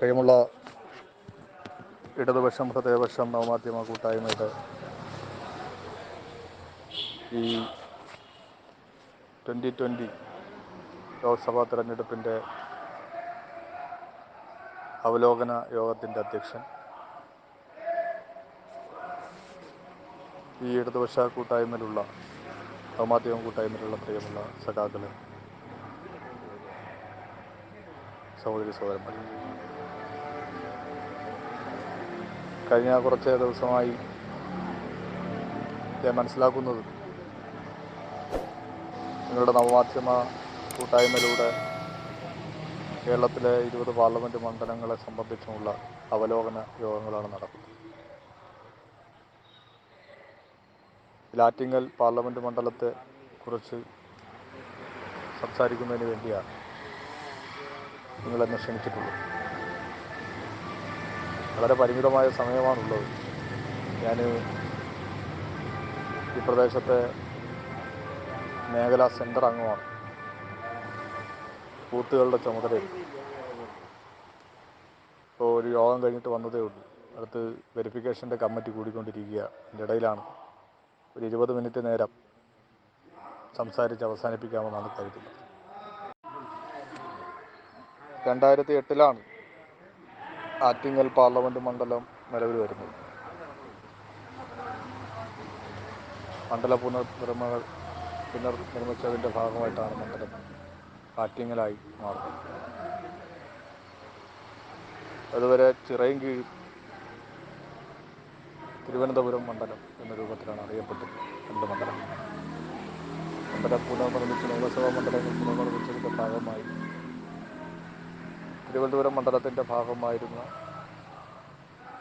പ്രിയമുള്ള ഇടതുപക്ഷം ഹൃദയപക്ഷം നവമാധ്യമ കൂട്ടായ്മയുടെ ഈ ട്വന്റി ട്വന്റി ലോക്സഭാ തെരഞ്ഞെടുപ്പിന്റെ അവലോകന യോഗത്തിന്റെ അധ്യക്ഷൻ. ഈ ഇടതുപക്ഷ കൂട്ടായ്മയിലുള്ള നവമാധ്യമ കൂട്ടായ്മയിലുള്ള പ്രിയമുള്ള സഖാക്കളെ സഹോദരി സഹോദരന്മാർ കഴിഞ്ഞ കുറച്ച് ദിവസമായി ഞാൻ മനസ്സിലാക്കുന്നത് നിങ്ങളുടെ നവമാധ്യമ കൂട്ടായ്മയിലൂടെ കേരളത്തിലെ ഇരുപത് പാർലമെന്റ് മണ്ഡലങ്ങളെ സംബന്ധിച്ചുമുള്ള അവലോകന യോഗങ്ങളാണ് നടക്കുന്നത്. ലാറ്റിങ്ങൽ പാർലമെന്റ് മണ്ഡലത്തെ കുറിച്ച് സംസാരിക്കുന്നതിന് വേണ്ടിയാണ് നിങ്ങളെന്നെ ക്ഷണിച്ചിട്ടുള്ളത്. വളരെ പരിമിതമായ സമയമാണുള്ളത്. ഞാൻ ഈ പ്രദേശത്തെ മേഖലാ സെന്റർ അംഗമാണ്. ബൂത്തുകളുടെ ചുമതല ഇപ്പോൾ ഒരു യോഗം കഴിഞ്ഞിട്ട് വന്നതേ ഉള്ളൂ. അടുത്ത് വെരിഫിക്കേഷന്റെ കമ്മിറ്റി കൂടിക്കൊണ്ടിരിക്കുക. അതിന്റെ ഇടയിലാണ്. ഒരു ഇരുപത് മിനിറ്റ് നേരം സംസാരിച്ച് അവസാനിപ്പിക്കാമെന്നാണ് കരുതുന്നത്. രണ്ടായിരത്തി എട്ടിലാണ് ആറ്റിങ്ങൽ പാർലമെന്റ് മണ്ഡലം നിലവിൽ വരുന്നത്. മണ്ഡല പുനർനിർമ്മ പുനർനിർമ്മിച്ചതിന്റെ ഭാഗമായിട്ടാണ് മണ്ഡലം ആറ്റിങ്ങലായി മാറുന്നത്. അതുവരെ ചിറയും കീഴും തിരുവനന്തപുരം മണ്ഡലം എന്ന രൂപത്തിലാണ് അറിയപ്പെട്ടത് രണ്ട് മണ്ഡലം മണ്ഡലം പുനർനിർമ്മിച്ച് നിയമസഭാ മണ്ഡലങ്ങൾ പുനർനിർമ്മിച്ചതിന്റെ ഭാഗമായി തിരുവനന്തപുരം മണ്ഡലത്തിന്റെ ഭാഗമായിരുന്ന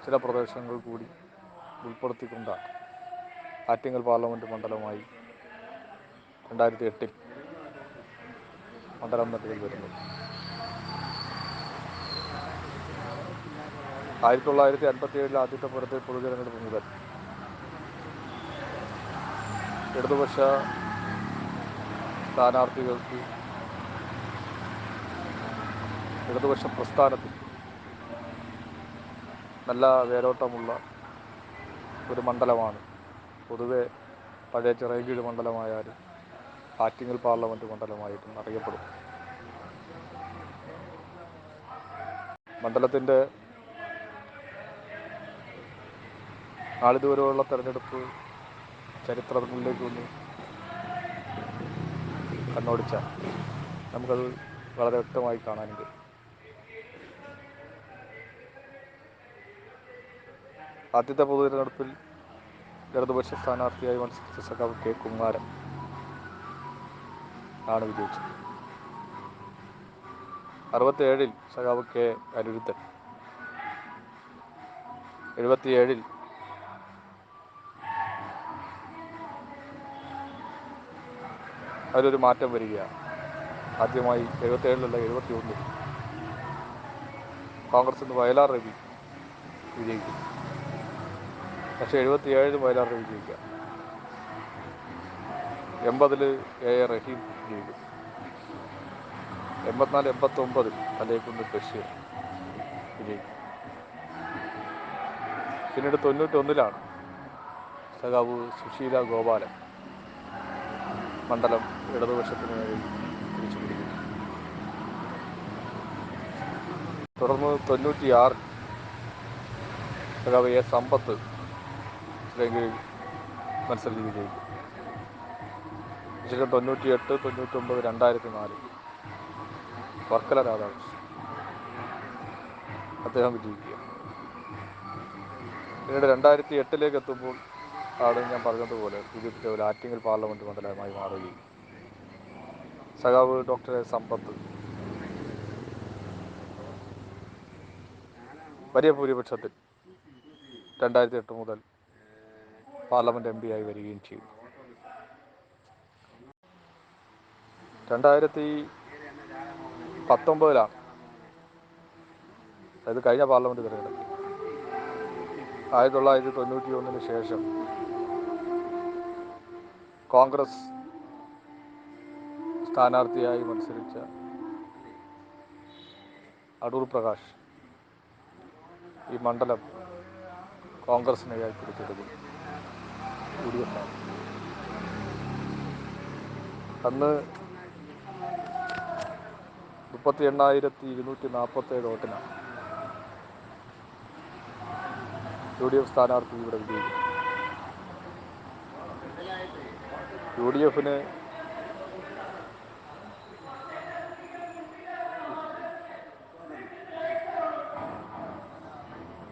ചില പ്രദേശങ്ങൾ കൂടി ഉൾപ്പെടുത്തിക്കൊണ്ടാണ് ആറ്റിങ്ങൽ പാർലമെന്റ് മണ്ഡലമായി രണ്ടായിരത്തി എട്ടിൽ മണ്ഡലം നിലവിൽ വരുന്നത് ആയിരത്തി തൊള്ളായിരത്തി അൻപത്തി ഏഴിൽ ആദ്യത്തെ പുറത്തെ പൊതുതെരഞ്ഞെടുപ്പ് മുതൽ ഇടതുപക്ഷ സ്ഥാനാർത്ഥികൾക്ക് ഇടതുപക്ഷ പ്രസ്ഥാനത്തിൽ നല്ല വേരോട്ടമുള്ള ഒരു മണ്ഡലമാണ്. പൊതുവെ പഴയ ചിറയൻകീഴ് മണ്ഡലമായാലും ആറ്റിങ്ങൽ പാർലമെന്റ് മണ്ഡലമായിട്ടും അറിയപ്പെടും. മണ്ഡലത്തിന്റെ നാളിതുവരെയുള്ള തെരഞ്ഞെടുപ്പ് ചരിത്രങ്ങളിലേക്കൊന്ന് കണ്ണോടിച്ചാൽ നമുക്കത് വളരെ വ്യക്തമായി കാണാനും കഴിയും. ആദ്യത്തെ പൊതു തിരഞ്ഞെടുപ്പിൽ ഇടതുപക്ഷ സ്ഥാനാർത്ഥിയായി മത്സരിച്ച സഖാവ് കെ. കുമാരൻ ആണ് വിജയിച്ചത്. അറുപത്തിയേഴിൽ സഖാവ് കെ. അനിരുദ്ധൻ എഴുപത്തിയേഴിൽ അതിലൊരു മാറ്റം വരികയാണ്. ആദ്യമായി എഴുപത്തേഴിലല്ല എഴുപത്തി ഒന്നിൽ കോൺഗ്രസ് നിന്ന് വയലാർ രവി വിജയിക്കും പക്ഷേ എഴുപത്തിയേഴിലും വയലാർ രവി വിജയിക്കാം എൺപതിൽ എ എ റഹീം വിജയിക്കും എൺപത്തിനാല് എൺപത്തൊമ്പതിൽ അലേക്കുന്ന് ബഷീർ വിജയിക്കും. പിന്നീട് തൊണ്ണൂറ്റൊന്നിലാണ് സഖാവ് സുശീല ഗോപാലൻ മണ്ഡലം ഇടതുപക്ഷത്തിന് വേണ്ടി തിരിച്ചു പിടിക്കുന്നു തുടർന്ന് തൊണ്ണൂറ്റിയാറ് സഖാവ് എ സമ്പത്ത് ശ്രീകീഴിൽ മത്സരിച്ച് വിജയിക്കും. ശേഷം തൊണ്ണൂറ്റി തൊണ്ണൂറ്റൊമ്പത് രണ്ടായിരത്തി നാല് വർക്കല രാധാകൃഷ്ണൻ. അദ്ദേഹം വിജയിക്കുക. പിന്നീട് രണ്ടായിരത്തി എട്ടിലേക്ക് എത്തുമ്പോൾ ആണ് ഞാൻ പറഞ്ഞതുപോലെ സൂചിപ്പിച്ച ഒരു ആറ്റിങ്ങൽ പാർലമെന്റ് മണ്ഡലമായി മാറുകയും സഖാവ് ഡോക്ടർ സമ്പത്ത് വലിയ ഭൂരിപക്ഷത്തിൽ രണ്ടായിരത്തി എട്ട് മുതൽ പാർലമെന്റ് എം ആയി വരികയും ചെയ്തു. രണ്ടായിരത്തി പത്തൊമ്പതിലാണ് അതായത് കഴിഞ്ഞ പാർലമെന്റ് തിരഞ്ഞെടുപ്പ്. ആയിരത്തി തൊള്ളായിരത്തി തൊണ്ണൂറ്റി ഒന്നിന് ശേഷം കോൺഗ്രസ് സ്ഥാനാർത്ഥിയായി മത്സരിച്ച അടൂർ പ്രകാശ് ഈ മണ്ഡലം കോൺഗ്രസിനെയായി പിടിച്ചെടുക്കും യു ഡി അന്ന് മുപ്പത്തി എണ്ണായിരത്തി ഇരുന്നൂറ്റി നാൽപ്പത്തേഴ് വോട്ടിനാണ് യു ഡി എഫ് സ്ഥാനാർത്ഥി ഇവിടെ വിജയിക്കും യു ഡി എഫിന്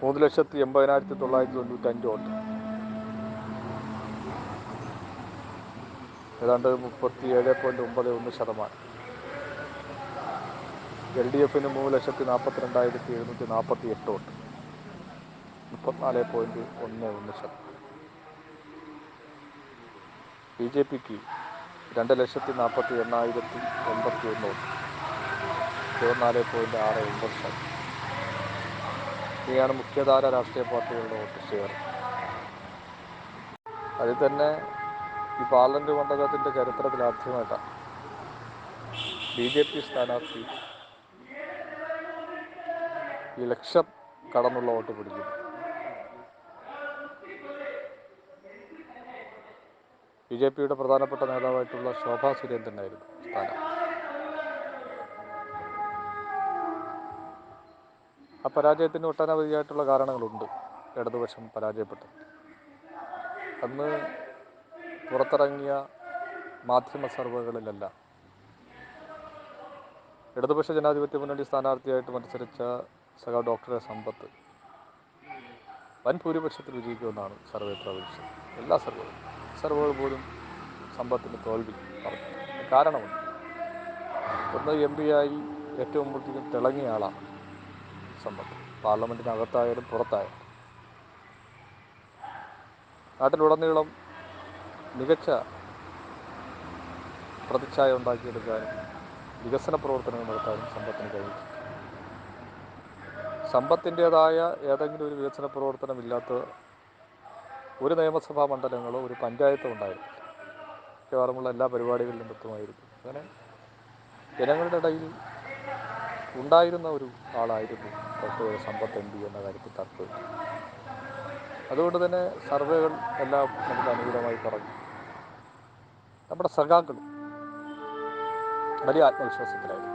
മൂന്ന് ലക്ഷത്തി എൺപതിനായിരത്തി തൊള്ളായിരത്തി തൊണ്ണൂറ്റഞ്ച് വോട്ട്. ഏതാണ്ട് മുപ്പത്തി ഏഴ് പോയിന്റ് ഒമ്പത് ഒന്ന് ശതമാനം. എൽ ഡി എഫിന് മൂന്ന് ലക്ഷത്തി നാൽപ്പത്തിരണ്ടായിരത്തി എഴുന്നൂറ്റി നാൽപ്പത്തി എട്ട് വോട്ട്. മുപ്പത്തിനാല് പോയിന്റ് ഒന്ന് ഒന്ന് ശതമാനം. ബി ജെ പിക്ക് രണ്ട് ലക്ഷത്തി നാൽപ്പത്തി എണ്ണായിരത്തി എൺപത്തി ഒന്ന് വോട്ട്. ഇരുപത്തിനാല് പോയിന്റ് ആറ് ഒമ്പത് ശതമാനം. ഇവയാണ് മുഖ്യധാര രാഷ്ട്രീയ പാർട്ടികളുടെ വോട്ട് ഷെയർ. അതിൽ തന്നെ ഈ പാർലമെന്റ് മണ്ഡലത്തിന്റെ ചരിത്രത്തിൽ ആദ്യമായിട്ടാണ് ബി ജെ പി സ്ഥാനാർത്ഥി ഈ ലക്ഷം കടന്നുള്ള വോട്ട് പിടിക്കുന്നു. ബി ജെ പിയുടെ പ്രധാനപ്പെട്ട നേതാവായിട്ടുള്ള ശോഭാ സുരേന്ദ്രനായിരുന്നു സ്ഥാനാർത്ഥി. ആ പരാജയത്തിന് ഒട്ടനവധിയായിട്ടുള്ള കാരണങ്ങളുണ്ട്. ഇടതുപക്ഷം പരാജയപ്പെട്ടത് അന്ന് പുറത്തിറങ്ങിയ മാധ്യമ സർവേകളിലെല്ലാം. ഇടതുപക്ഷ ജനാധിപത്യ മുന്നണി സ്ഥാനാർത്ഥിയായിട്ട് മത്സരിച്ച സഹ ഡോക്ടറെ സമ്പത്ത്. വൻ ഭൂരിപക്ഷത്തിൽ വിജയിക്കുമെന്നാണ് സർവേ പ്രവചിച്ചത് എല്ലാ സർവേകളും സർവേകൾ പോലും സമ്പത്തിന് തോൽവി പറഞ്ഞു. കാരണമുണ്ട്. ഒന്ന് എം പി ആയി ഏറ്റവും കൂടുതലും തിളങ്ങിയ ആളാണ് സമ്പത്ത്. പാർലമെന്റിനകത്തായാലും പുറത്തായാലും. നാട്ടിലുടനീളം മികച്ച പ്രതിച്ഛായ ഉണ്ടാക്കിയെടുക്കാനും വികസന പ്രവർത്തനങ്ങൾ നടത്താനും സമ്പത്തിന് കഴിഞ്ഞിട്ടുണ്ട് സമ്പത്തിന്റെതായ ഏതെങ്കിലും ഒരു വികസന പ്രവർത്തനമില്ലാത്ത ഒരു നിയമസഭാ മണ്ഡലങ്ങളോ ഒരു പഞ്ചായത്തോ ഉണ്ടായിരുന്നില്ല മിക്കവാറുമുള്ള എല്ലാ പരിപാടികളിലും എത്തുമായിരുന്നു അങ്ങനെ ജനങ്ങളുടെ ഇടയിൽ ഉണ്ടായിരുന്ന ഒരു ആളായിരുന്നു ഡോക്ടർ സമ്പത്ത് എം പി എന്ന കാര്യത്തിൽ തർക്കമില്ല. അതുകൊണ്ട് തന്നെ സർവേകൾ എല്ലാം നമുക്ക് അനുകൂലമായി പറഞ്ഞു നമ്മുടെ സഖാക്കളും വലിയ ആത്മവിശ്വാസത്തിലായിരുന്നു.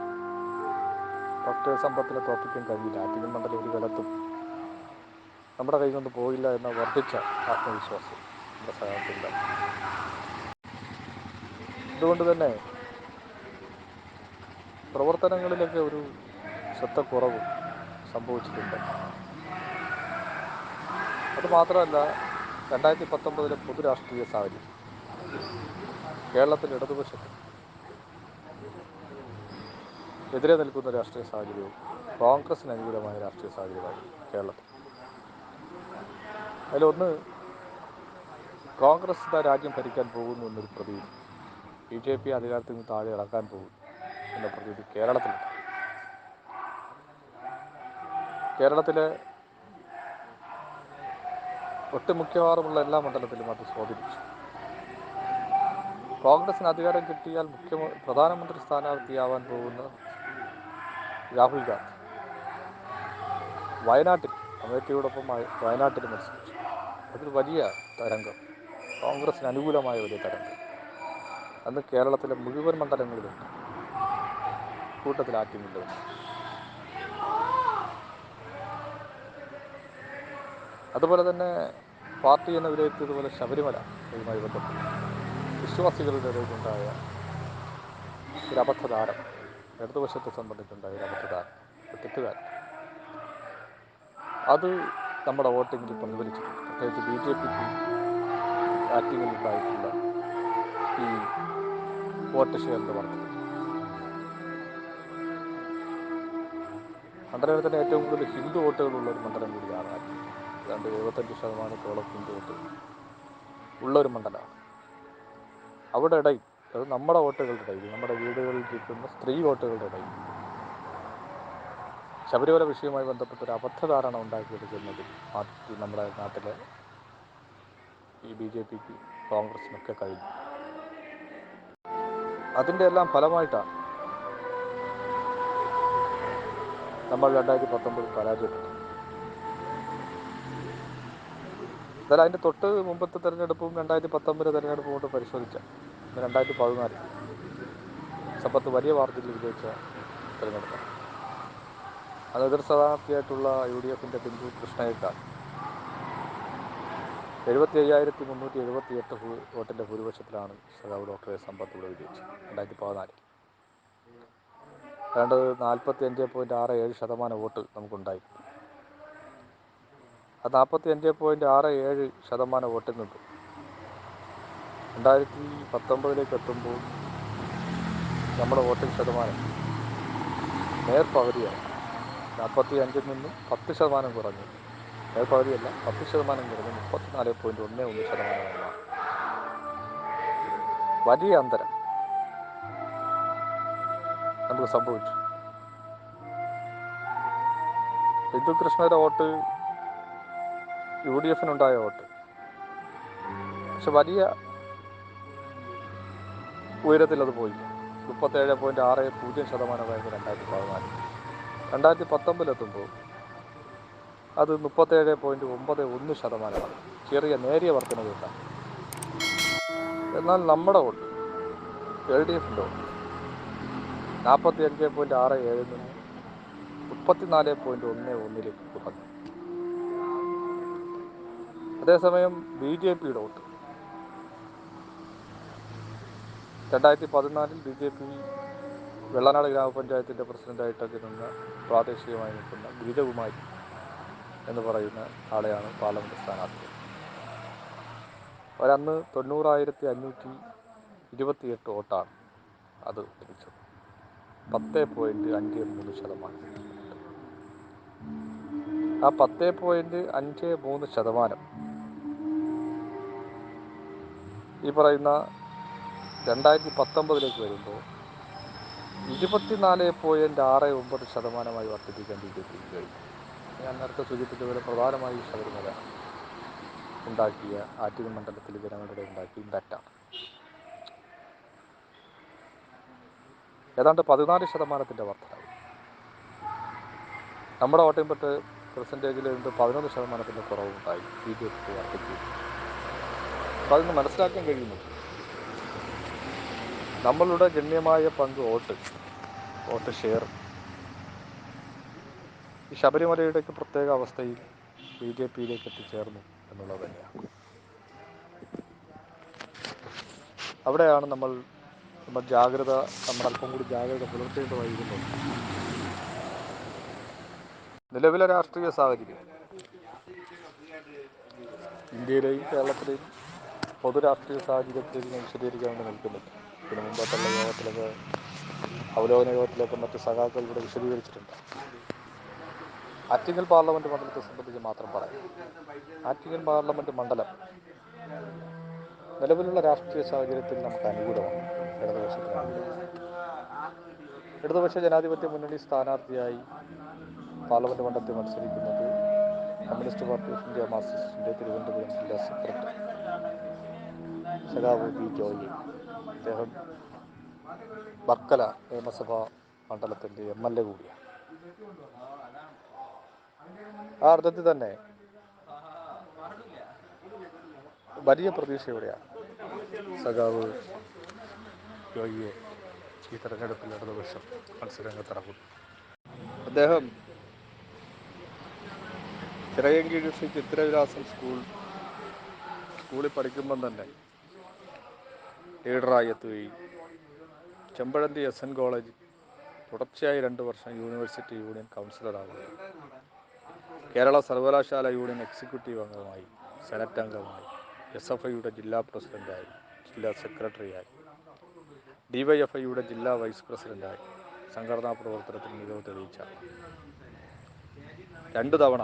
ഡോക്ടർ സമ്പത്തിനെ തോപ്പിക്കാൻ കഴിയില്ല. ആറ്റിങ്ങൽ മണ്ഡലം ഒരു കാലത്തും നമ്മുടെ കയ്യിൽ നിന്ന് പോയില്ല എന്ന വർദ്ധിച്ച ആത്മവിശ്വാസം നമ്മുടെ സഹായത്തില്ല അതുകൊണ്ട് തന്നെ പ്രവർത്തനങ്ങളിലൊക്കെ ഒരു ശ്രദ്ധക്കുറവ് സംഭവിച്ചിട്ടുണ്ട്. അത് മാത്രമല്ല രണ്ടായിരത്തി പത്തൊമ്പതിലെ പൊതു രാഷ്ട്രീയ സാഹചര്യം. കേരളത്തിൽ ഇടതുപക്ഷത്തിന് എതിരെ നിൽക്കുന്ന രാഷ്ട്രീയ സാഹചര്യവും കോൺഗ്രസിന് അനുകൂലമായ രാഷ്ട്രീയ സാഹചര്യമായി കേരളത്തിൽ. അതിലൊന്ന് കോൺഗ്രസ് ഇതാ രാജ്യം ഭരിക്കാൻ പോകുന്നു എന്നൊരു പ്രതീതി. ബി ജെ പി അധികാരത്തിൽ നിന്ന് താഴെ ഇറക്കാൻ പോകുന്നു എന്ന പ്രതീതി കേരളത്തിൽ കേരളത്തിലെ ഒട്ടുമിക്കവാറുമുള്ള എല്ലാ മണ്ഡലത്തിലും അത് സ്വാധീനിച്ചു കോൺഗ്രസിന് അധികാരം കിട്ടിയാൽ മുഖ്യ പ്രധാനമന്ത്രി സ്ഥാനാർത്ഥിയാവാൻ പോകുന്ന രാഹുൽ ഗാന്ധി. വയനാട്ടിൽ വയ- വയനാട്ടിൽ മത്സരിച്ചു. അതൊരു വലിയ തരംഗം. കോൺഗ്രസിന് അനുകൂലമായ വലിയ തരംഗം. അന്ന് കേരളത്തിലെ മുഴുവൻ മണ്ഡലങ്ങളിലുണ്ട് കൂട്ടത്തിൽ ആറ്റിങ്ങില്ലുണ്ട് അതുപോലെ തന്നെ പാർട്ടി എന്ന് വിലയിരുത്തിയതുപോലെ ശബരിമല ഇതുമായി ബന്ധപ്പെട്ട് വിശ്വാസികളുടെ ഇടയിലുണ്ടായ ഒരു അബദ്ധധാരം ഇടതുവശത്തെ സംബന്ധിച്ചുണ്ടായ ഒരു അബദ്ധധാരം ഒരു തെറ്റുകാരം അത് നമ്മുടെ വോട്ടിങ്ങിൽ പ്രതിഫലിച്ചിട്ടുണ്ട്. പ്രത്യേകിച്ച് ബി ജെ പിക്ക് ആറ്റിങ്ങിലുണ്ടായിട്ടുള്ള ഈ വോട്ട് ഷെയറിന്റെ വർദ്ധന മണ്ഡലത്തിൽ ഏറ്റവും കൂടുതൽ ഹിന്ദു വോട്ടുകളുള്ള ഒരു മണ്ഡലം കൂടിയാണ് ഏതാണ്ട് എഴുപത്തഞ്ച് ശതമാനത്തോളം ഹിന്ദു ഉള്ള ഒരു മണ്ഡലമാണ്. അവിടെ ഇടയിൽ അത് നമ്മുടെ വോട്ടുകളുടെ ഇടയിൽ നമ്മുടെ വീടുകളിൽ ഇരിക്കുന്ന സ്ത്രീ വോട്ടുകളുടെ ഇടയിൽ. ശബരിമല വിഷയവുമായി ബന്ധപ്പെട്ട ഒരു അബദ്ധധാരണ ഉണ്ടാക്കിയെടുക്കുന്നത് നമ്മുടെ നാട്ടിലെ ഈ ബി ജെ പിക്ക് കോൺഗ്രസിനൊക്കെ കഴിഞ്ഞു. അതിന്റെ എല്ലാം ഫലമായിട്ടാണ് നമ്മൾ രണ്ടായിരത്തി പത്തൊമ്പതിൽ പരാജയപ്പെട്ടത്. എന്തായാലും അതിന്റെ തൊട്ട് മുമ്പത്തെ തിരഞ്ഞെടുപ്പും രണ്ടായിരത്തി പത്തൊമ്പത് തെരഞ്ഞെടുപ്പും കൊണ്ട് പരിശോധിച്ചാൽ രണ്ടായിരത്തി പതിനാല് സമ്പത്ത് വലിയ മാർജിനിൽ വിജയിച്ച തിരഞ്ഞെടുപ്പ് അത് എതിർ സ്ഥാനാർത്ഥിയായിട്ടുള്ള യു ഡി എഫിന്റെ ബിന്ദു കൃഷ്ണയേക്കാൾ എഴുപത്തി അയ്യായിരത്തി മുന്നൂറ്റി എഴുപത്തി എട്ട് വോട്ടിന്റെ ഭൂരിപക്ഷത്തിലാണ് സഖാവ് ഡോക്ടറെ സമ്പത്ത് ഇവിടെ വിജയിച്ചത്. രണ്ടായിരത്തി പതിനാലിൽ ഏതാണ്ട് നാൽപ്പത്തി അഞ്ച് പോയിന്റ് ആറ് ഏഴ് ശതമാനം വോട്ട് നമുക്കുണ്ടായി നാൽപ്പത്തി അഞ്ച് പോയിന്റ് ആറ് ഏഴ് ശതമാനം വോട്ടിൽ നിന്ന്. രണ്ടായിരത്തി പത്തൊമ്പതിലേക്ക് എത്തുമ്പോൾ നമ്മുടെ വോട്ടിംഗ് ശതമാനം നേർപകുതിയായി നാൽപ്പത്തി അഞ്ചിൽ നിന്നും പത്ത് ശതമാനം കുറഞ്ഞു. നേർപകുതിയല്ല പത്ത് ശതമാനം കുറഞ്ഞ്. മുപ്പത്തിനാല് പോയിന്റ് ഒന്ന് ഒന്ന് ശതമാനമാണ് വലിയ അന്തരം നമുക്ക് സംഭവിച്ചു. കൃഷ്ണയുടെ വോട്ട് യു ഡി എഫിനുണ്ടായ വോട്ട്. പക്ഷെ വലിയ ഉയരത്തിൽ അത് പോയി. മുപ്പത്തേഴ് പോയിന്റ് ആറ് പൂജ്യം ശതമാനമായിരുന്നു രണ്ടായിരത്തി പതിനാല്. രണ്ടായിരത്തി പത്തൊമ്പതിലെത്തുമ്പോൾ അത് മുപ്പത്തേഴ് പോയിന്റ് ഒമ്പത് ഒന്ന് ശതമാനമാണ്. ചെറിയ നേരിയ വർധനവുണ്ടായി എന്നാൽ നമ്മുടെ വോട്ട് എൽ ഡി എഫിന്റെ വോട്ട്. നാൽപ്പത്തി അഞ്ച് പോയിന്റ് ആറ് ഏഴിൽ നിന്ന് മുപ്പത്തിനാല് പോയിന്റ് ഒന്ന് ഒന്നിലേക്ക് കുറഞ്ഞു. അതേസമയം ബി ജെ പിയുടെ വോട്ട് രണ്ടായിരത്തി പതിനാലിൽ ബി ജെ പി വെള്ളനാട് ഗ്രാമപഞ്ചായത്തിന്റെ പ്രസിഡന്റായിട്ടൊക്കെ നിന്ന പ്രാദേശികമായി നിൽക്കുന്ന ഗീതകുമാരി എന്ന് പറയുന്ന ആളെയാണ് പാർലമെന്റ് സ്ഥാനാർത്ഥി. അവരന്ന് തൊണ്ണൂറായിരത്തി അഞ്ഞൂറ്റി ഇരുപത്തിയെട്ട് വോട്ടാണ് അത് ലഭിച്ചത്. പത്ത് പോയിന്റ് അഞ്ച് മൂന്ന് ശതമാനം. ആ പത്ത് പോയിന്റ് അഞ്ച് മൂന്ന് ശതമാനം ഈ പറയുന്ന രണ്ടായിരത്തി പത്തൊമ്പതിലേക്ക് വരുമ്പോൾ ഇരുപത്തിനാല് പോയിന്റ് ആറ് ഒമ്പത് ശതമാനമായി വർദ്ധിപ്പിക്കാൻ ബി ജെ പിക്ക് കഴിഞ്ഞു ഞാൻ നേരത്തെ സൂചിപ്പിച്ചതുപോലെ പ്രധാനമായി ശബരിമല ഉണ്ടാക്കിയ ആറ്റിങ്ങൽ മണ്ഡലത്തിൽ ജനങ്ങളുടെ ഉണ്ടാക്കിയ ഇമ്പാക്റ്റാണ് ഏതാണ്ട് പതിനാല് ശതമാനത്തിന്റെ വർധനവ്. നമ്മുടെ വോട്ടിംഗ് പെട്ട് പെർസെന്റേജിൽ എന്ത് പതിനൊന്ന് ശതമാനത്തിന്റെ കുറവുണ്ടായി. ബി ജെ പിക്ക് വർദ്ധിക്കും അപ്പോൾ അതിന് മനസ്സിലാക്കാൻ കഴിയുന്നത് നമ്മളുടെ ഗണ്യമായ പങ്ക് വോട്ട് വോട്ട് ഷെയർ. ഈ ശബരിമലയുടെയൊക്കെ പ്രത്യേക അവസ്ഥയിൽ ബി ജെ പിയിലേക്ക് എത്തിച്ചേർന്നു എന്നുള്ളത് തന്നെയാണ്. അവിടെയാണ് നമ്മൾ നമ്മൾ ജാഗ്രത നമ്മൾ അല്പം കൂടി ജാഗ്രത പുലർത്തേണ്ടതായിരുന്നത് നിലവിലെ രാഷ്ട്രീയ സാഹചര്യം. ഇന്ത്യയിലെയും കേരളത്തിലെയും പൊതു രാഷ്ട്രീയ സാഹചര്യത്തിൽ വിശദീകരിക്കാൻ വേണ്ടി നിൽക്കുന്നില്ല ഇതിനു മുമ്പത്തുള്ള യോഗത്തിലൊക്കെ അവലോകന യോഗത്തിലൊക്കെ മറ്റ് സഖാക്കൾ ഇവിടെ വിശദീകരിച്ചിട്ടുണ്ട്. ആറ്റിങ്ങൽ പാർലമെന്റ് മണ്ഡലത്തെ സംബന്ധിച്ച് മാത്രം പറയാം. ആറ്റിങ്ങൽ പാർലമെന്റ് മണ്ഡലം നിലവിലുള്ള രാഷ്ട്രീയ സാഹചര്യത്തിൽ നമുക്ക് അനുകൂലമാണ്. ഇടതുപക്ഷത്തിന് ഇടതുപക്ഷ ജനാധിപത്യ മുന്നണി സ്ഥാനാർത്ഥിയായി പാർലമെന്റ് മണ്ഡലത്തിൽ മത്സരിക്കുന്നത് കമ്മ്യൂണിസ്റ്റ് പാർട്ടി ഓഫ് ഇന്ത്യ മാർക്സിസ്റ്റിന്റെ തിരുവനന്തപുരം ജില്ലാ സെക്രട്ടറി സഖാവ് പി ജോയി അദ്ദേഹം വക്കല നിയമസഭാ മണ്ഡലത്തിന്റെ എം എൽ എ കൂടിയാണ്. ആ അർത്ഥത്തിൽ തന്നെ വലിയ പ്രതീക്ഷയോടെയാണ് സഖാവ് ജോയിയെ ഈ തെരഞ്ഞെടുപ്പിൽ ഇടതുപക്ഷം മത്സരരംഗത്തിറങ്ങും. അദ്ദേഹം ചിറയങ്കീഴ് ശ്രീ ചിത്രവിലാസം സ്കൂൾ സ്കൂളിൽ പഠിക്കുമ്പം തന്നെ ലീഡറായി എത്തുകയും ചെമ്പഴന്തി എസ് എൻ കോളേജ് തുടർച്ചയായി രണ്ട് വർഷം യൂണിവേഴ്സിറ്റി യൂണിയൻ കൗൺസിലറാവുകയും കേരള സർവകലാശാല യൂണിയൻ എക്സിക്യൂട്ടീവ് അംഗമായി സെനറ്റ് അംഗമായി എസ് എഫ് ഐയുടെ ജില്ലാ പ്രസിഡന്റായി ജില്ലാ സെക്രട്ടറിയായി ഡിവൈഎഫ് ഐയുടെ ജില്ലാ വൈസ് പ്രസിഡന്റായി സംഘടനാ പ്രവർത്തനത്തിൽ മികവ് തെളിയിച്ച രണ്ട് തവണ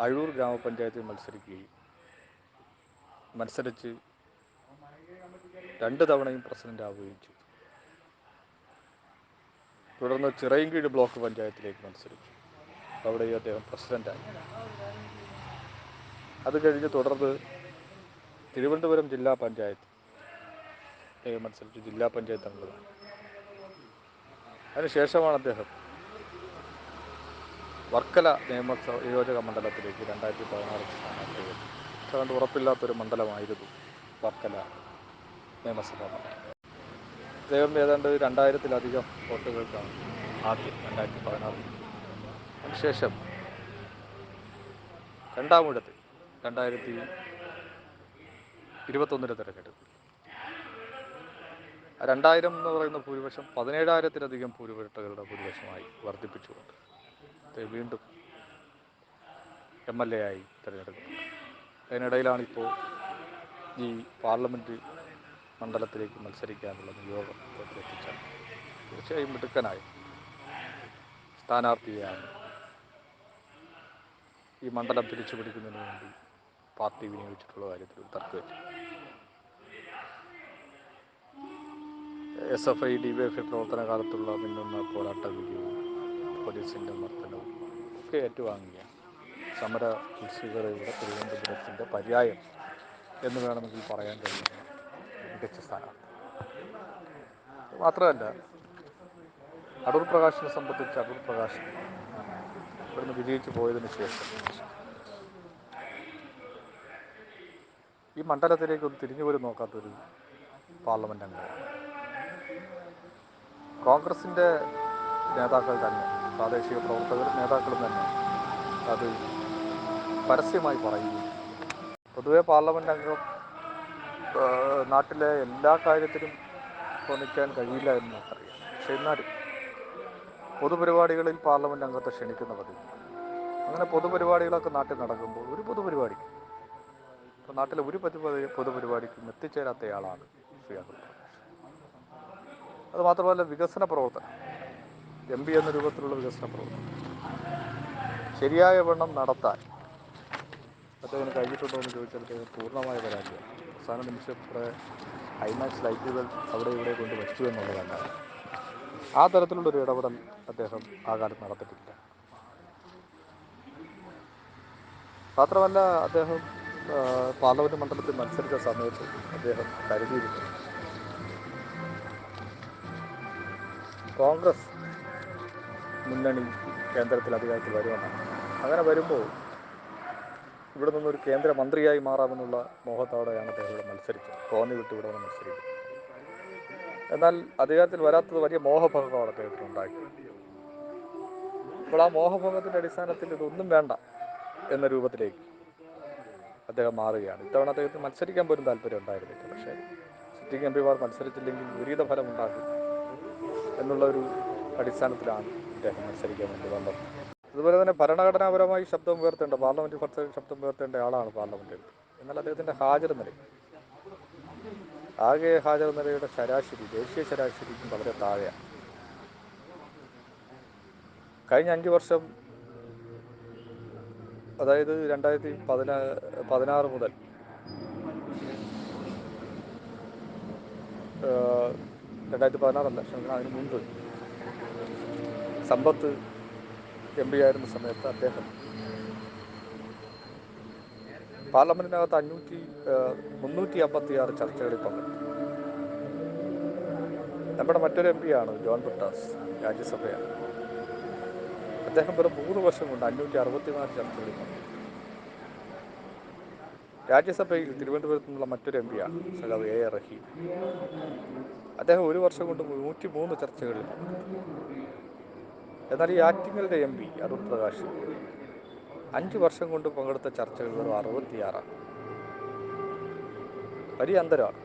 അഴൂർ ഗ്രാമപഞ്ചായത്തിൽ മത്സരിക്കുകയും മത്സരിച്ച് രണ്ട് തവണയും പ്രസിഡന്റ് ആവുകയും ചെയ്തു. തുടർന്ന് ചിറയൻകീഴ് ബ്ലോക്ക് പഞ്ചായത്തിലേക്ക് മത്സരിച്ചു. അവിടെയും അദ്ദേഹം പ്രസിഡന്റായി. അത് കഴിഞ്ഞ് തുടർന്ന് തിരുവനന്തപുരം ജില്ലാ പഞ്ചായത്ത് അദ്ദേഹം മത്സരിച്ചു. ജില്ലാ പഞ്ചായത്ത് അംഗമാണ്. അതിനുശേഷമാണ് അദ്ദേഹം വർക്കല നിയമസഭ നിയോജക മണ്ഡലത്തിലേക്ക് രണ്ടായിരത്തി പതിനാറ് സ്ഥാനാർത്ഥികൾ ഉറപ്പില്ലാത്തൊരു മണ്ഡലമായിരുന്നു വർക്കല. നിയമസഭാ മണ്ഡലം. അദ്ദേഹം ഏതാണ്ട് രണ്ടായിരത്തിലധികം വോട്ടുകൾക്കാണ് ആദ്യം രണ്ടായിരത്തി പതിനാറിൽ അതിനുശേഷം രണ്ടാമൂഴത്തിൽ രണ്ടായിരത്തി ഇരുപത്തൊന്നിലെ തെരഞ്ഞെടുപ്പ്. രണ്ടായിരം എന്ന് പറയുന്ന ഭൂരിപക്ഷം പതിനേഴായിരത്തിലധികം ഭൂരിപക്ഷങ്ങളുടെ ഭൂരിപക്ഷമായി വർദ്ധിപ്പിച്ചുകൊണ്ട് വീണ്ടും എം എൽ എ ആയി തിരഞ്ഞെടുക്കപ്പെട്ടു. അതിനിടയിലാണിപ്പോൾ ഈ പാർലമെന്റ് മണ്ഡലത്തിലേക്ക് മത്സരിക്കാനുള്ള നിയോഗം എത്തിച്ചത് തീർച്ചയായും മിടുക്കനായി സ്ഥാനാർത്ഥിയാണ്. ഈ മണ്ഡലം തിരിച്ചു പിടിക്കുന്നതിന് വേണ്ടി പാർട്ടി വിനിയോഗിച്ചിട്ടുള്ള കാര്യത്തിൽ തർക്കമില്ല S F I D Y F പ്രവർത്തന കാലത്തുള്ള മിന്നുന്ന പോരാട്ട വിജയവും പോലീസിന്റെ മർദ്ദനവും ഒക്കെ ഏറ്റുവാങ്ങിയ സമര കുത്സികതയുടെ തിരുവനന്തപുരത്തിന്റെ പര്യായം എന്ന് വേണമെങ്കിൽ പറയാൻ കഴിയുന്ന മികച്ച സ്ഥാനാർത്ഥി മാത്രമല്ല അടൂർ പ്രകാശിനെ സംബന്ധിച്ച് അടൂർ പ്രകാശ് ഇവിടുന്ന് വിജയിച്ചു പോയതിന് ശേഷം ഈ മണ്ഡലത്തിലേക്ക് ഒന്ന് തിരിഞ്ഞു പോലും നോക്കാത്തൊരു പാർലമെന്റ് അംഗമാണ്. കോൺഗ്രസിന്റെ നേതാക്കൾ തന്നെ പ്രാദേശിക പ്രവർത്തകരും നേതാക്കളും തന്നെ അത് പരസ്യമായി പറയുകയും പൊതുവെ പാർലമെന്റ് അംഗം നാട്ടിലെ എല്ലാ കാര്യത്തിലും തോന്നിക്കാൻ കഴിയില്ല എന്ന് നമുക്കറിയാം പക്ഷെ എന്നാലും പൊതുപരിപാടികളിൽ പാർലമെന്റ് അംഗത്തെ ക്ഷണിക്കുന്ന പതിവ്. അങ്ങനെ പൊതുപരിപാടികളൊക്കെ നാട്ടിൽ നടക്കുമ്പോൾ ഒരു പൊതുപരിപാടി ഇപ്പോൾ നാട്ടിലെ ഒരു പതി പൊതുപരിപാടിക്കും എത്തിച്ചേരാത്തയാളാണ് ശ്രീ അത് മാത്രമല്ല വികസന പ്രവർത്തനം. എം പി എന്ന രൂപത്തിലുള്ള വികസന പ്രവർത്തനം. ശരിയായ വണ്ണം നടത്താൻ അദ്ദേഹത്തിന് കഴിഞ്ഞിട്ടുണ്ടോ എന്ന് ചോദിച്ചാൽ അദ്ദേഹം പൂർണമായ പരാജയം അവസാന നിമിഷം ഇവിടെ ഐമാക്സ് ലൈറ്റുകൾ അവിടെ ഇവിടെ കൊണ്ട് വച്ചു എന്നുള്ളതല്ല. ആ തരത്തിലുള്ളൊരു ഇടപെടൽ അദ്ദേഹം ആ കാലത്ത് നടത്തിയിട്ടില്ല. മാത്രമല്ല അദ്ദേഹം പാർലമെന്റ് മണ്ഡലത്തിൽ മത്സരിച്ച സമയത്ത് അദ്ദേഹം കരുതിയിരുന്നു. കോൺഗ്രസ് മുന്നണി കേന്ദ്രത്തിൽ അധികാരത്തിൽ വരുമെന്നാണ്. അങ്ങനെ വരുമ്പോൾ ഇവിടെ നിന്നൊരു കേന്ദ്രമന്ത്രിയായി മാറാമെന്നുള്ള മോഹത്തോടെയാണ് അദ്ദേഹം ഇവിടെ മത്സരിച്ചത്. കോന്നി വിട്ട് ഇവിടെ വന്ന് മത്സരിച്ചത് എന്നാൽ അധികാരത്തിൽ വരാത്തത് വലിയ മോഹഭംഗമാണ് അദ്ദേഹത്തിന് ഉണ്ടാക്കി ഇപ്പോൾ ആ മോഹഭംഗത്തിന്റെ അടിസ്ഥാനത്തിൽ ഇതൊന്നും വേണ്ട എന്ന രൂപത്തിലേക്ക് അദ്ദേഹം മാറുകയാണ്. ഇത്തവണ അദ്ദേഹത്തിന് മത്സരിക്കാൻ പോലും താല്പര്യം ഉണ്ടായിരുന്നില്ല. പക്ഷേ സിറ്റിംഗ് എം പിമാർ മത്സരിച്ചില്ലെങ്കിൽ വിപരീത ഫലം ഉണ്ടാകും എന്നുള്ള ഒരു അടിസ്ഥാനത്തിലാണ് അദ്ദേഹം മത്സരിക്കാൻ വേണ്ടി വന്നത്. അതുപോലെ തന്നെ ഭരണഘടനാപരമായി ശബ്ദം ഉയർത്തേണ്ട പാർലമെന്റ് കുറച്ച് ശബ്ദം ഉയർത്തേണ്ട ആളാണ് പാർലമെന്റിൽ എന്നാൽ അദ്ദേഹത്തിന്റെ ഹാജർ നില ആകെ ഹാജർ നിലയുടെ ശരാശരി ദേശീയ ശരാശരിക്കും വളരെ താഴെയാണ്. കഴിഞ്ഞ അഞ്ച് വർഷം അതായത് രണ്ടായിരത്തി പതിനാ പതിനാറ് മുതൽ രണ്ടായിരത്തി പതിനാറല്ല ക്ഷമിക്കണം അതിന് മുൻപ് സമ്പത്ത് എം പി ആയിരുന്ന സമയത്ത് അദ്ദേഹം പാർലമെന്റിനകത്ത് അഞ്ഞൂറ്റി മുന്നൂറ്റി അമ്പത്തി ആറ് ചർച്ചകളിൽ പങ്കെടുത്തു. നമ്മുടെ മറ്റൊരു എം ആണ് ജോൺ ബ്രിട്ടാസ് രാജ്യസഭയാണ്. അദ്ദേഹം വെറും മൂന്ന് വർഷം കൊണ്ട് അഞ്ഞൂറ്റി അറുപത്തിനാല് ചർച്ചകളിൽ പങ്കെടുത്തു. രാജ്യസഭയിൽ തിരുവനന്തപുരത്ത് നിന്നുള്ള മറ്റൊരു എം പിയാണ് സഖാവ് എ എ റഹീം. അദ്ദേഹം ഒരു വർഷം കൊണ്ട് നൂറ്റി മൂന്ന് ചർച്ചകളിൽ പങ്കെടുത്തു. എന്നാൽ ഈ ആറ്റിങ്ങലിന്റെ എം പി അടൂർ പ്രകാശ് അഞ്ച് വർഷം കൊണ്ട് പങ്കെടുത്ത ചർച്ചകൾ വെറും അറുപത്തിയാറാണ്. വലിയ അന്തരമാണ്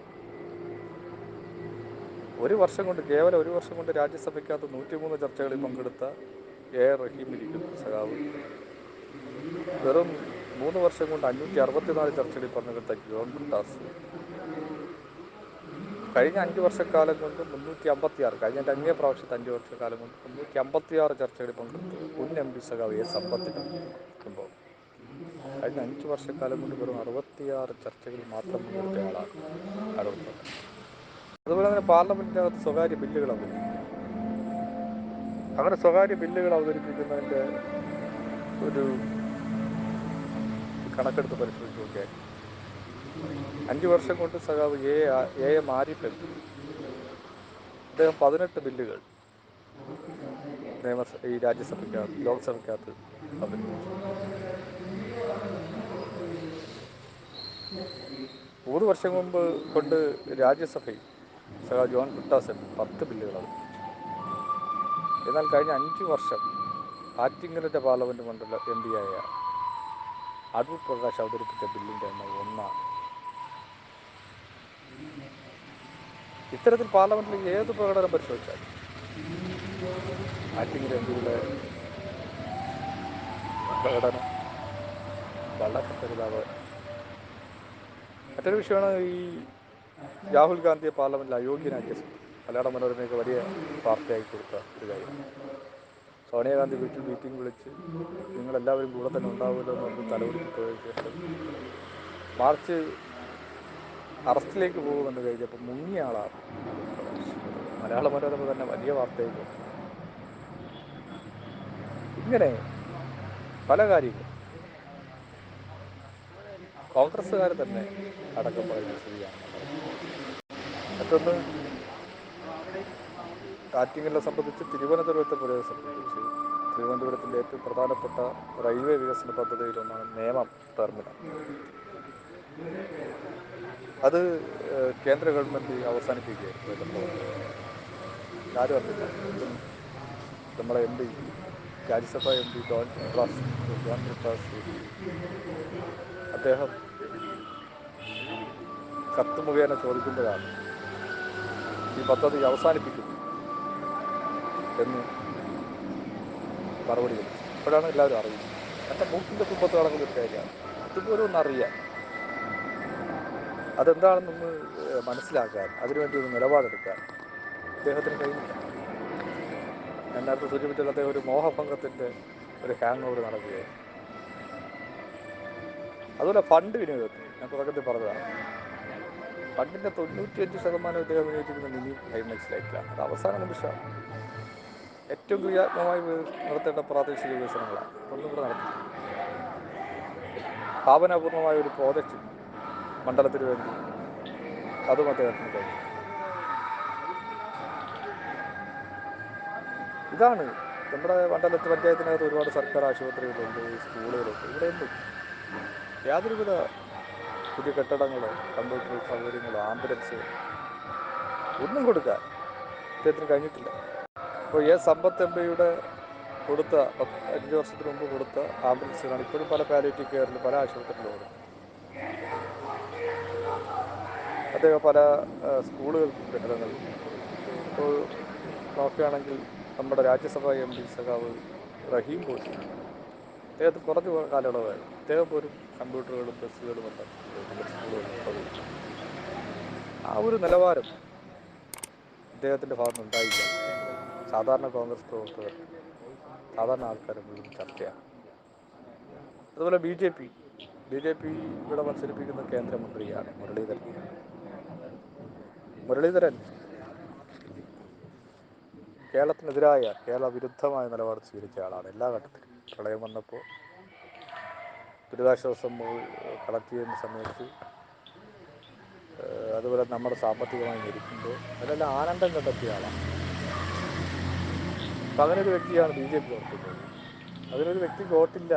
ഒരു വർഷം കൊണ്ട് കേവലം ഒരു വർഷം കൊണ്ട് രാജ്യസഭയ്ക്കകത്ത് നൂറ്റിമൂന്ന് ചർച്ചകളിൽ പങ്കെടുത്ത എ എ റഹീം ഇരിക്കുന്നു സഖാവ്. വെറും മൂന്ന് വർഷം കൊണ്ട് അഞ്ഞൂറ്റി അറുപത്തിനാല് ചർച്ചകളിൽ പങ്കെടുത്ത ജോൺ ബ്രിട്ടാസ് കഴിഞ്ഞ അഞ്ച് വർഷക്കാലം കൊണ്ട് മുന്നൂറ്റി അമ്പത്തി ആറ് കഴിഞ്ഞ അങ്ങേ പ്രാവശ്യത്തെ അഞ്ച് വർഷക്കാലം കൊണ്ട് മുന്നൂറ്റി അമ്പത്തി ആറ് ചർച്ചകളിൽ പങ്കെടുത്തു. മുൻ എം പി സഖാവ് എ സമ്പത്തിന് നിൽക്കുമ്പോൾ കഴിഞ്ഞ അഞ്ച് വർഷക്കാലം കൊണ്ട് വെറും അറുപത്തിയാറ് ചർച്ചകളിൽ മാത്രം പങ്കെടുത്ത ആളാണ് അറുപത്തി അതുപോലെ തന്നെ പാർലമെന്റിന്റെ അകത്ത് സ്വകാര്യ ബില്ലുകൾ അവതരിപ്പിക്കും അങ്ങനെ സ്വകാര്യ ബില്ലുകൾ അവതരിപ്പിക്കുന്നതിന്റെ ഒരു കണക്കെടുത്ത് പരിശോധിച്ച് നോക്കിയാൽ അഞ്ച് വർഷം കൊണ്ട് സഖാവ് എ എ എം ആരിഫ് അദ്ദേഹം പതിനെട്ട് ബില്ലുകൾ നിയമസ ഈ രാജ്യസഭയ്ക്കകത്ത് ലോക്സഭയ്ക്കകത്ത് അവതരിപ്പിച്ചു. മൂന്ന് വർഷം മുമ്പ് കൊണ്ട് രാജ്യസഭയിൽ സഖാവ് ജോൺ കുട്ടാസൻ പത്ത് ബില്ലുകൾ അവതരിപ്പിച്ചു. എന്നാൽ കഴിഞ്ഞ അഞ്ച് വർഷം ആറ്റിങ്ങലിന്റെ പാർലമെന്റ് മണ്ഡല എം പിയായ അടൂർ പ്രകാശ് അവതരിപ്പിച്ച ബില്ലിന്റെ എണ്ണം ഒന്നാണ്. ഇത്തരത്തിൽ പാർലമെന്റിൽ ഏത് പ്രകടനം പരിശോധിച്ചാൽ ആറ്റിങ്ങൽ പിയുടെ പ്രകടനം വളരെ പരിതാപ മറ്റൊരു വിഷയമാണ് ഈ രാഹുൽ ഗാന്ധിയെ പാർലമെന്റിൽ അയോഗ്യനാക്കിയ മലയാള മനോരമയ്ക്ക് വലിയ വാർത്തയാക്കി കൊടുത്ത ഒരു കാര്യമാണ് സോണിയാഗാന്ധി വീട്ടിൽ മീറ്റിംഗ് വിളിച്ച് നിങ്ങളെല്ലാവരും കൂടെ തന്നെ ഉണ്ടാവുമല്ലോ എന്ന് പറഞ്ഞ് തലവെടുപ്പ് മാർച്ച് അറസ്റ്റിലേക്ക് പോകുമെന്ന് കഴിഞ്ഞപ്പോൾ മുങ്ങിയ ആളാണ്. മലയാള മനോരമ തന്നെ വലിയ വാർത്തയായി ഇങ്ങനെ പല കാര്യങ്ങളും കോൺഗ്രസ്സുകാർ തന്നെ അടക്കം പറയുന്ന സ്ഥിതിയാണ് മറ്റൊന്ന് ആറ്റിങ്ങലിനെ സംബന്ധിച്ച് തിരുവനന്തപുരത്തെ പുരയെ സംബന്ധിച്ച് തിരുവനന്തപുരത്തിന്റെ ഏറ്റവും പ്രധാനപ്പെട്ട റെയിൽവേ വികസന പദ്ധതിയിലൊന്നാണ് നേമം ടെർമിനൽ. അത് കേന്ദ്ര ഗവൺമെന്റ് അവസാനിപ്പിക്കുകയായിരുന്നു. ആരും നമ്മളെ M P Rajya Sabha M P Don ബ്രാസ് ഡോൺ ബ്രിട്ടാസ് അദ്ദേഹം കത്ത് മുഖേന ചോദിക്കുമ്പോഴാണ് ഈ പദ്ധതി അവസാനിപ്പിക്കുന്നു എന്ന് മറുപടി അപ്പോഴാണ് എല്ലാവരും അറിയുന്നത്. എന്റെ മൂക്കിന്റെ കുമ്പത്ത് നടക്കുന്ന ഒരു കാര്യമാണ്. അതുപോലെ ഒന്ന് അതെന്താണെന്നൊന്ന് മനസ്സിലാക്കാൻ അതിനുവേണ്ടി ഒരു നിലപാടെടുക്കാൻ അദ്ദേഹത്തിന് കഴിഞ്ഞില്ല. ഞാൻ നേരത്തെ സൂചിപ്പിച്ചത് അദ്ദേഹം ഒരു മോഹഭംഗത്തിന്റെ ഒരു ഹാങ് ഓവർ നടക്കുകയായിരുന്നു. അതുപോലെ ഫണ്ട് വിനിയോഗത്തിൽ ഞാൻ തുടക്കത്തിൽ പറഞ്ഞതാണ്. ഫണ്ടിന്റെ തൊണ്ണൂറ്റിയഞ്ച് ശതമാനം ഇദ്ദേഹം വിനിയോഗിച്ചിരിക്കുന്നത് മിനി ക്ലൈമാക്സ് ലൈറ്റിലാണ്. അത് അവസാന നിമിഷം ഏറ്റവും ക്രിയാത്മകമായി നടത്തേണ്ട പ്രാദേശിക വികസനങ്ങളാണ്. ഒന്നും കൂടെ നടത്തി ഭാവനാപൂർണമായ ഒരു പ്രോജക്റ്റ് മണ്ഡലത്തിന് വേണ്ടി അതും അദ്ദേഹത്തിന് കഴിഞ്ഞു ഇതാണ് നമ്മുടെ മണ്ഡലത്തിൽ പഞ്ചായത്തിനകത്ത് ഒരുപാട് സർക്കാർ ആശുപത്രികളുണ്ട് സ്കൂളുകളുണ്ട് ഇവിടെയുണ്ട് യാതൊരുവിധ പുതിയ കെട്ടിടങ്ങളോ കമ്പ്യൂട്ടർ സൗകര്യങ്ങളോ ആംബുലൻസ് ഒന്നും കൊടുക്കാൻ അദ്ദേഹത്തിന് കഴിഞ്ഞിട്ടില്ല. ഇപ്പോൾ എ സമ്പത്ത് എം പിയുടെ കൊടുത്ത അഞ്ച് വർഷത്തിന് മുമ്പ് കൊടുത്ത ആംബുലൻസുകളാണ് ഇപ്പോഴും പല പാലിയേറ്റീവ് കെയറിൽ പല ഓടുന്നത് അദ്ദേഹം പല സ്കൂളുകൾക്കും നൽകി ഇപ്പോൾ നോക്കുകയാണെങ്കിൽ നമ്മുടെ രാജ്യസഭാ എം പി സഖാവ് റഹീം പോലും അദ്ദേഹത്തിന് കുറച്ച് കാലയളവായി. അദ്ദേഹം പോലും കമ്പ്യൂട്ടറുകളും ബസ്സുകളും എല്ലാം പണിയുന്നു ആ ഒരു നിലവാരം അദ്ദേഹത്തിന്റെ ഭാഗത്ത് ഉണ്ടായില്ല. സാധാരണ കോൺഗ്രസ് പ്രവർത്തകർ സാധാരണ ആൾക്കാരെ മുഴുവൻ ചർച്ചയാണ്. അതുപോലെ B J P B J P ഇവിടെ മത്സരിപ്പിക്കുന്ന കേന്ദ്രമന്ത്രിയാണ് മുരളീധരൻ. മുരളീധരൻ. കേരളത്തിനെതിരായ കേരള വിരുദ്ധമായ നിലപാട് സ്വീകരിച്ച ആളാണ് എല്ലാ ഘട്ടത്തിലും. പ്രളയം വന്നപ്പോൾ ദുരിതാശ്വാസം കളക്ട് ചെയ്യുന്ന സമയത്ത് അതുപോലെ നമ്മുടെ സാമ്പത്തികമായി ഞെരുക്കുമ്പോൾ അതിലെല്ലാം ആനന്ദം കണ്ടെത്തിയ ആളാണ്. അപ്പം അങ്ങനൊരു വ്യക്തിയാണ് ബി ജെ പി നടത്തുന്നത് അതിനൊരു വ്യക്തിക്ക് വോട്ടില്ല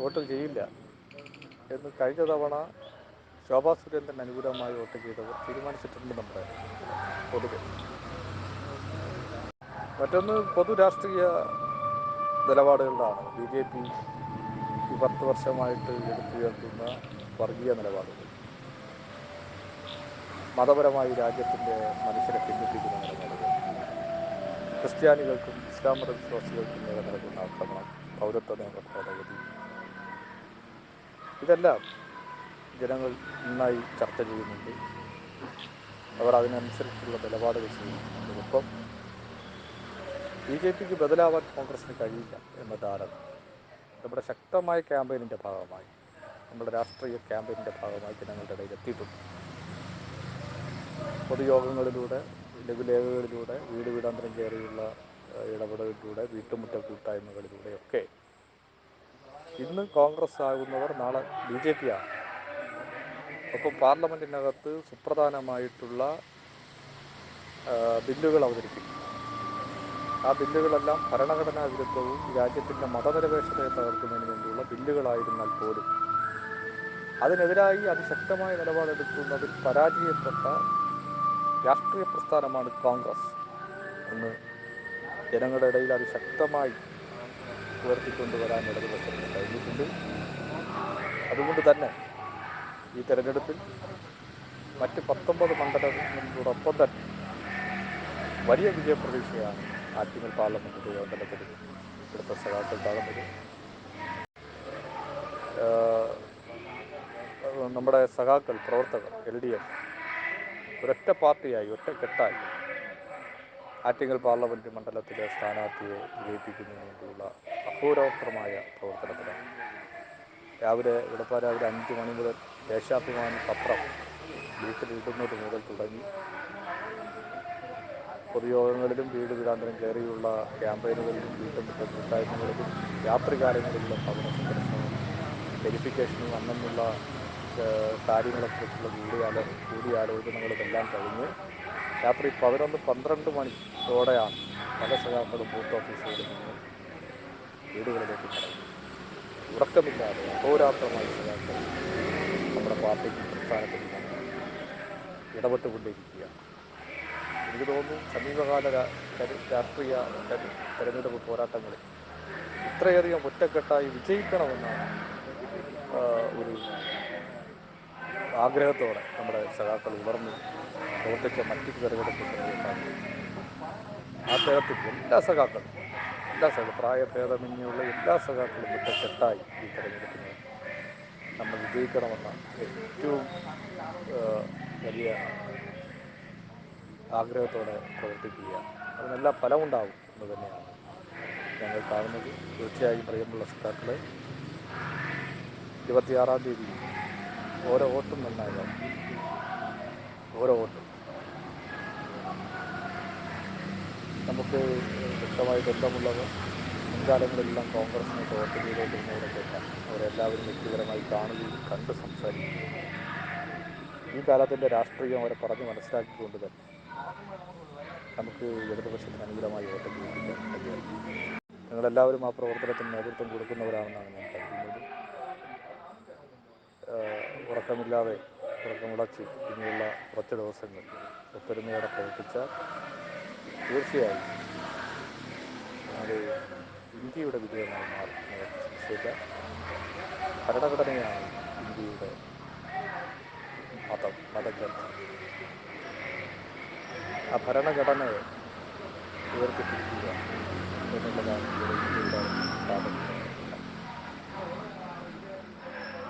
വോട്ട് ചെയ്യില്ല എന്ന് കഴിഞ്ഞ തവണ ശോഭാ സുരേന്ദ്രൻ അനുകൂലമായി വോട്ട് ചെയ്തവർ തീരുമാനിച്ചിട്ടുണ്ട് നമ്മുടെ പൊതുവെ. മറ്റൊന്ന് പൊതു രാഷ്ട്രീയ നിലപാടുകളിലാണ് ബി ജെ പി ഈ പത്ത് വർഷമായിട്ട് എടുത്തുയർത്തുന്ന വർഗീയ നിലപാടുകൾ. മതപരമായി രാജ്യത്തിന്റെ മനുഷ്യരെ ഭിന്നിപ്പിക്കുന്ന നിലപാടുകൾ. ക്രിസ്ത്യാനികൾക്കും ഇസ്ലാം മത വിശ്വാസികൾക്കും നേരെ നടക്കുന്ന ആക്രമണം പൗരത്വ നിയമ ഭേദഗതി ഇതെല്ലാം ജനങ്ങൾ നന്നായി ചർച്ച ചെയ്യുന്നുണ്ട്. അവർ അതിനനുസരിച്ചുള്ള നിലപാടുകൾ ചെയ്യുന്നുണ്ട്. ഒപ്പം ബി ജെ പിക്ക് ബദലാവാൻ കോൺഗ്രസിന് കഴിയില്ല എന്ന ധാരണ നമ്മുടെ ശക്തമായ ക്യാമ്പയിനിന്റെ ഭാഗമായി നമ്മുടെ രാഷ്ട്രീയ ക്യാമ്പയിനിന്റെ ഭാഗമായി ജനങ്ങളുടെ ഇടയിൽ എത്തിയിട്ടുണ്ട്. പൊതുയോഗങ്ങളിലൂടെ ലഘുലേഖകളിലൂടെ വീട് വീടാന്തരം കയറിയുള്ള ഇടപെടലിലൂടെ വീട്ടുമുറ്റ കൂട്ടായ്മകളിലൂടെയൊക്കെ ഇന്ന് കോൺഗ്രസ് ആകുന്നവർ നാളെ ബി ജെ പി ആണ്. ഒപ്പം പാർലമെന്റിനകത്ത് സുപ്രധാനമായിട്ടുള്ള ബില്ലുകൾ അവതരിപ്പിക്കും. ആ ബില്ലുകളെല്ലാം ഭരണഘടനാ വിരുദ്ധവും രാജ്യത്തിന്റെ മതനിരപേക്ഷതയെ തകർക്കുന്നതിന് വേണ്ടിയുള്ള ബില്ലുകളായിരുന്നാൽ പോലും അതിനെതിരായി അതിശക്തമായ നിലപാടെടുക്കുന്നതിൽ പരാജയപ്പെട്ട രാഷ്ട്രീയ പ്രസ്ഥാനമാണ് കോൺഗ്രസ് എന്ന് ജനങ്ങളുടെ ഇടയിൽ അതിശക്തമായി ഉയർത്തിക്കൊണ്ടുവരാൻ ഇടതുപക്ഷത്തിന് കഴിഞ്ഞിട്ടുണ്ട്. അതുകൊണ്ട് തന്നെ ഈ തെരഞ്ഞെടുപ്പിൽ മറ്റ് പത്തൊമ്പത് മണ്ഡലങ്ങളോടൊപ്പം തന്നെ വലിയ വിജയപ്രതീക്ഷയാണ് ആറ്റിങ്ങൽ പാർലമെന്റ് മണ്ഡലത്തിൽ ഇവിടുത്തെ സഖാക്കൾക്കാകുന്നത് ഏഹ് നമ്മുടെ സഖാക്കൾ പ്രവർത്തകർ എൽ ഡി എഫ് ഒരൊറ്റ പാർട്ടിയായി ഒറ്റക്കെട്ടായി ആറ്റിങ്ങൽ പാർലമെന്റ് മണ്ഡലത്തിലെ സ്ഥാനാർത്ഥിയെ വിജയിപ്പിക്കുന്നതിന് വേണ്ടിയുള്ള അഹോരാത്രമായ പ്രവർത്തനത്തിലാണ്. രാവിലെ വെളുപ്പാൻ രാവിലെ അഞ്ച് മണി മുതൽ ദേശാഭിമാനി പത്രം. വീട്ടിലിടുന്നത് മുതൽ തുടങ്ങി. പൊതുയോഗങ്ങളിലും വീട് വീടാന്തരം കയറിയുള്ള ക്യാമ്പയിനുകളിലും വീട്ടുമുറ്റ കൂട്ടായ്മകളിലും രാത്രികാലങ്ങളിലും ഭവന സന്ദർശനവും വെരിഫിക്കേഷനും ഏഹ്, കാര്യങ്ങളെക്കുറിച്ചുള്ള കൂടിയാലോ കൂടിയാലോചനകളുമെല്ലാം കഴിഞ്ഞ് രാത്രി പതിനൊന്ന് പന്ത്രണ്ട് മണിയോടെയാണ് പല സഖാക്കളും ബൂത്ത് ഓഫീസുകളിൽ നിന്ന് വീടുകളിലേക്ക് കടന്നു ഉറക്കമില്ലാതെ അഹോരാത്രമായി സഖാക്കൾ നമ്മുടെ പാർട്ടിക്കും പ്രസ്ഥാനത്തിനും വേണ്ടി ഇടപെട്ടുകൊണ്ടിരിക്കുകയാണ് എനിക്ക് തോന്നുന്നു സമീപകാല രാഷ്ട്രീയ തെരഞ്ഞെടുപ്പ് പോരാട്ടങ്ങളിൽ ഇത്രയധികം ഒറ്റക്കെട്ടായി വിജയിക്കണമെന്ന ഒരു ആഗ്രഹത്തോടെ നമ്മുടെ സഖാക്കൾ ഉണർന്ന് പ്രവർത്തിച്ച മറ്റൊരു തെരഞ്ഞെടുപ്പ് ആ തരത്തിൽ എല്ലാ സഖാക്കളും എല്ലാ സഖ പ്രായഭേദമന്യുള്ള എല്ലാ സഖാക്കളും ഒറ്റക്കെട്ടായി ഈ തെരഞ്ഞെടുപ്പിനെ നമ്മൾ വിജയിക്കണമെന്ന ഏറ്റവും വലിയ ആഗ്രഹത്തോടെ പ്രവർത്തിക്കുക. അതിനെല്ലാം ഫലമുണ്ടാവും എന്ന് തന്നെയാണ് ഞങ്ങൾ കാണുന്നത്. തീർച്ചയായും പ്രിയമുള്ള സഖാക്കളെ ഇരുപത്തിയാറാം തീയതി ഓരോ വോട്ടും നിർണായകമാണ് ഓരോ വോട്ടും. നമുക്ക് വ്യക്തമായി ബന്ധമുള്ളവർ മുൻകാലങ്ങളിലെല്ലാം കോൺഗ്രസിനെ വോട്ട് ചെയ്തുകൊണ്ടിരുന്നവരൊക്കെ എല്ലാം അവരെല്ലാവരും വ്യക്തിപരമായി കാണുകയും കണ്ട് സംസാരിക്കുകയും ഈ കാലത്തിന്റെ രാഷ്ട്രീയം അവരെ പറഞ്ഞ് മനസ്സിലാക്കിക്കൊണ്ട് തന്നെ നമുക്ക് ഇടതുപക്ഷത്തിന് അനുകൂലമായി വോട്ട് കഴിയണം നിങ്ങളെല്ലാവരും ആ പ്രവർത്തനത്തിന് നേതൃത്വം കൊടുക്കുന്നവരാണെന്നാണ് ഞാൻ കരുതുന്നത്. ഉറക്കമില്ലാതെ ഉറക്കമുളച്ച് ഇനിയുള്ള കുറച്ച് ദിവസങ്ങൾ ഒത്തൊരുമയോടെ പ്രവർത്തിച്ചാൽ തീർച്ചയായും അത് ഇന്ത്യയുടെ വിജയമായി മാറുന്നത് സംശയമില്ല ഭരണഘടനയാണ് ഇന്ത്യയുടെ മതം മതഗ്രന്ഥം. ആ ഭരണഘടനയെ ഉയർത്തിപ്പിടിക്കുക എന്നുള്ളതാണ് ഇന്ത്യയുടെ പ്രാഥമിക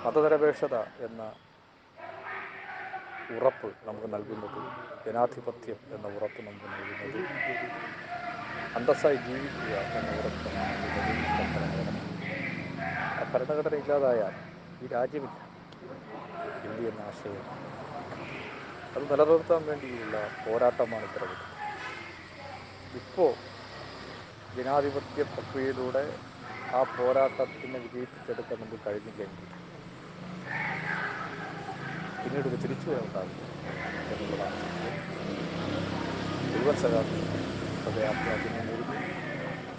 മതനിരപേക്ഷത എന്ന ഉറപ്പ് നമുക്ക് നൽകുന്നത് ജനാധിപത്യം എന്ന ഉറപ്പ് നമുക്ക് നൽകുന്നത് അന്തസ്സായി ജീവിക്കുക എന്ന് ഉറപ്പ് നമുക്ക് നൽകുന്നത് നമ്മുടെ ഭരണഘടനയാണ് ആ ഭരണഘടന ഇല്ലാതായാൽ ഈ രാജ്യമില്ല. ഇന്ത്യ എന്ന ആശയം. അത് നിലനിർത്താൻ വേണ്ടിയുള്ള പോരാട്ടമാണ് തെരഞ്ഞെടുപ്പ് ഇപ്പോൾ ജനാധിപത്യ പ്രക്രിയയിലൂടെ ആ പോരാട്ടത്തിനെ വിജയിപ്പിച്ചെടുക്കാൻ നമുക്ക് കഴിഞ്ഞില്ലെങ്കിൽ പിന്നീട് ഒരു തിരിച്ചുവരവുണ്ടാവില്ല എന്നുള്ളതാണ്. സത്യം മുഴുവൻ ഹൃദയാഭ്യാസം നേരുന്നു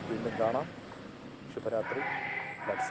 വീണ്ടും കാണാം. ശുഭരാത്രി. ബ്ലഡ്